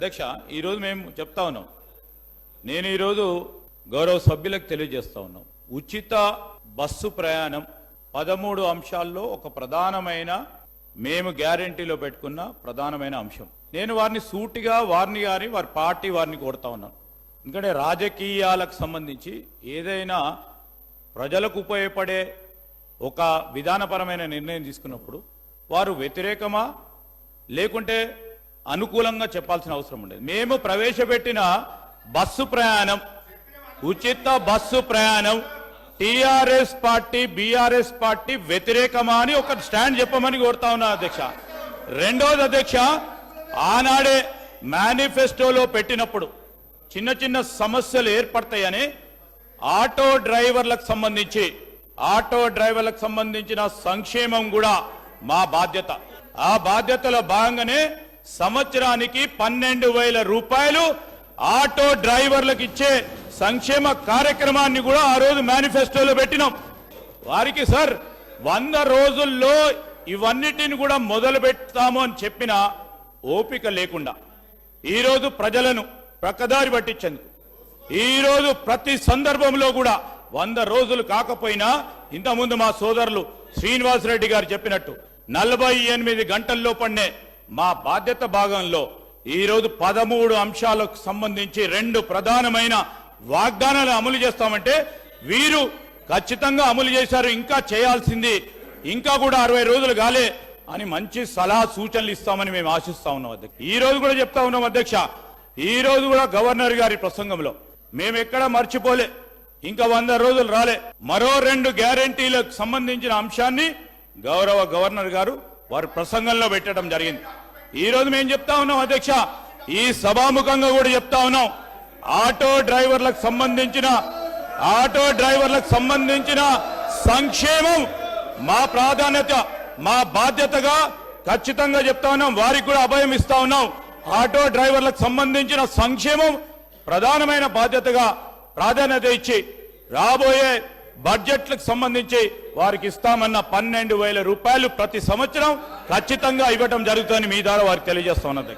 అధ్యక్ష ఈరోజు మేము చెప్తా ఉన్నాం. నేను ఈరోజు గౌరవ సభ్యులకు తెలియజేస్తా ఉన్నాం. ఉచిత బస్సు ప్రయాణం పదమూడు అంశాల్లో ఒక ప్రధానమైన మేము గ్యారంటీలో పెట్టుకున్న ప్రధానమైన అంశం. నేను వారిని సూటిగా వారిని గాని వారి పార్టీ వారిని కోరుతా ఉన్నాను. ఎందుకంటే రాజకీయాలకు సంబంధించి ఏదైనా ప్రజలకు ఉపయోగపడే ఒక విధానపరమైన నిర్ణయం తీసుకున్నప్పుడు వారు వ్యతిరేకమా లేకుంటే అనుకూలంగా చెప్పాల్సిన అవసరం ఉండేది. మేము ప్రవేశపెట్టిన బస్సు ప్రయాణం ఉచిత బస్సు ప్రయాణం టిఆర్ఎస్ పార్టీ బీఆర్ఎస్ పార్టీ వ్యతిరేకమా అని ఒక స్టాండ్ చెప్పమని కోరుతా ఉన్నా అధ్యక్ష. రెండోది అధ్యక్ష ఆనాడే మేనిఫెస్టోలో పెట్టినప్పుడు చిన్న చిన్న సమస్యలు ఏర్పడతాయని ఆటో డ్రైవర్లకు సంబంధించి ఆటో డ్రైవర్లకు సంబంధించిన సంక్షేమం కూడా మా బాధ్యత. ఆ బాధ్యతలో భాగంగానే సంవత్సరానికి పన్నెండు వేల రూపాయలు ఆటో డ్రైవర్లకు ఇచ్చే సంక్షేమ కార్యక్రమాన్ని కూడా ఆ రోజు మేనిఫెస్టోలో పెట్టినాం. వారికి సార్ వంద రోజుల్లో ఇవన్నిటిని కూడా మొదలు పెడతాము అని చెప్పిన ఓపిక లేకుండా ఈరోజు ప్రజలను ప్రక్కదారి పట్టించేందుకు ఈరోజు ప్రతి సందర్భంలో కూడా వంద రోజులు కాకపోయినా ఇంతకుముందు మా సోదరులు శ్రీనివాసరెడ్డి గారు చెప్పినట్టు నలభై ఎనిమిది గంటల్లో పన్నే మా బాధ్యత భాగంలో ఈ రోజు పదమూడు అంశాలకు సంబంధించి రెండు ప్రధానమైన వాగ్దానాలు అమలు చేస్తామంటే వీరు ఖచ్చితంగా అమలు చేశారు ఇంకా చేయాల్సింది ఇంకా కూడా అరవై రోజులు కాలే అని మంచి సలహా సూచనలు ఇస్తామని మేము ఆశిస్తా ఉన్నాం అధ్యక్ష. ఈ రోజు కూడా చెప్తా ఉన్నాం అధ్యక్ష ఈ రోజు కూడా గవర్నర్ గారి ప్రసంగంలో మేము ఎక్కడ మర్చిపోలే ఇంకా వంద రోజులు రాలే. మరో రెండు గ్యారంటీలకు సంబంధించిన అంశాన్ని గౌరవ గవర్నర్ గారు వారి ప్రసంగంలో పెట్టడం జరిగింది. ఈ రోజు మేము చెప్తా ఉన్నాం అధ్యక్ష. ఈ సభాముఖంగా కూడా చెప్తా ఉన్నాం. ఆటో డ్రైవర్లకు సంబంధించిన ఆటో డ్రైవర్లకు సంబంధించిన సంక్షేమం మా ప్రాధాన్యత మా బాధ్యతగా ఖచ్చితంగా చెప్తా ఉన్నాం. వారికి కూడా అభయం ఇస్తా ఉన్నాం. ఆటో డ్రైవర్లకు సంబంధించిన సంక్షేమం ప్రధానమైన బాధ్యతగా ప్రాధాన్యత ఇచ్చి రాబోయే బడ్జెట్లకు సంబంధించి వారికి ఇస్తామన్న పన్నెండు వేల రూపాయలు ప్రతి సంవత్సరం ఖచ్చితంగా ఇవ్వటం జరుగుతుందని మీ ద్వారా వారికి తెలియజేస్తా ఉన్నది